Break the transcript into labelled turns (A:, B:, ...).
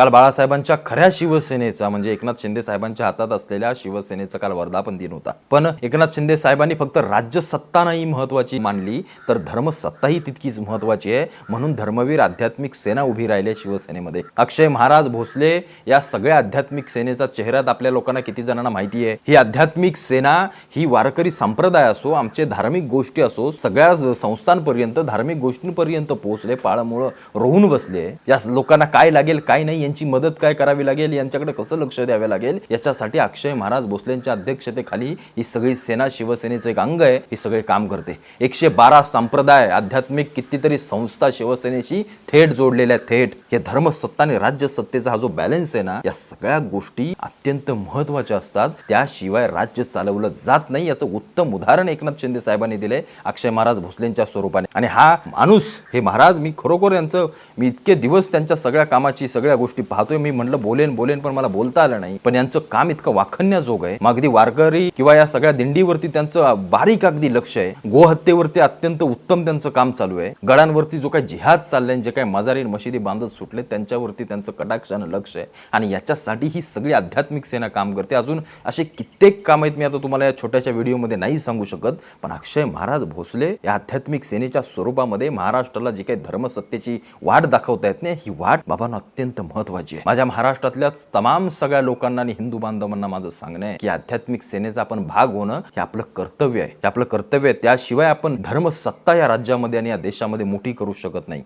A: काल बाळासाहेबांच्या खऱ्या शिवसेनेचा म्हणजे एकनाथ शिंदे साहेबांच्या हातात असलेल्या शिवसेनेचा काल वर्धापन दिन होता. पण एकनाथ शिंदे साहेबांनी फक्त राज्य सत्ता नाही महत्वाची मानली तर धर्मसत्ताही तितकीच महत्वाची आहे. म्हणून धर्मवीर आध्यात्मिक सेना उभी राहिली शिवसेनेमध्ये. अक्षय महाराज भोसले या सगळ्या आध्यात्मिक सेनेचा चेहऱ्यात आपल्या लोकांना किती जणांना माहिती आहे. ही आध्यात्मिक सेना ही वारकरी संप्रदाय असो आमचे धार्मिक गोष्टी असो सगळ्या संस्थांपर्यंत धार्मिक गोष्टींपर्यंत पोहोचले पाळमुळं रोहून बसले. या लोकांना काय लागेल काय नाही यांची मदत काय करावी लागेल? यांच्याकडे कसं लक्ष द्यावे लागेल? याच्यासाठी अक्षय महाराज भोसलेंच्या अध्यक्षतेखाली ही सगळी सेना शिवसेनेचं एक अंग आहे. हे सगळे काम करते. एकशे बारा संप्रदाय आध्यात्मिक कितीतरी संस्था शिवसेनेशी थेट जोडलेल्या थेट. हे धर्मसत्ता आणि राज्य सत्तेचा हा जो बॅलन्स आहे ना या सगळ्या गोष्टी अत्यंत महत्त्वाच्या असतात. त्याशिवाय राज्य चालवलं जात नाही. याचं उत्तम उदाहरण एकनाथ शिंदे साहेबांनी दिले अक्षय महाराज भोसलेंच्या स्वरूपाने. आणि हा माणूस हे महाराज मी खरोखर यांचं मी इतके दिवस त्यांच्या सगळ्या कामाची सगळ्या गोष्टी पाहतोय मी म्हणलं बोलेन बोलेन पण मला बोलता आलं नाही. पण यांचं काम इतकं वाखण्याजोग आहे. मग अगदी वारकरी किंवा या सगळ्या दिंडीवरती त्यांचं बारीक अगदी लक्ष आहे. गोहत्येवरती अत्यंत उत्तम त्यांचं काम चालू आहे. गडांवरती जो काही जिहाद चाललाय जे काही मजारी मशिदी बांधत सुटले त्यांच्यावरती त्यांचं कटाक्षानं लक्ष आहे. आणि याच्यासाठी ही सगळी आध्यात्मिक सेना काम करते. अजून असे कित्येक काम आहेत मी आता तुम्हाला या छोट्याशा व्हिडिओमध्ये नाही सांगू शकत पण अक्षय महाराज भोसले या आध्यात्मिक सेनेच्या स्वरूपामध्ये महाराष्ट्राला जी काही धर्मसत्तेची वाट दाखवता येत नाही ही वाट बाबांना अत्यंत महत्वाची आहे. माझ्या महाराष्ट्रातल्या तमाम सगळ्या लोकांना आणि हिंदू बांधवांना माझं सांगणं आहे की आध्यात्मिक सेनेचा आपण भाग होणं हे आपलं कर्तव्य आहे. हे आपलं कर्तव्य आहे. त्याशिवाय आपण धर्मसत्ता या राज्यामध्ये आणि या देशामध्ये मोठी करू शकत नाही.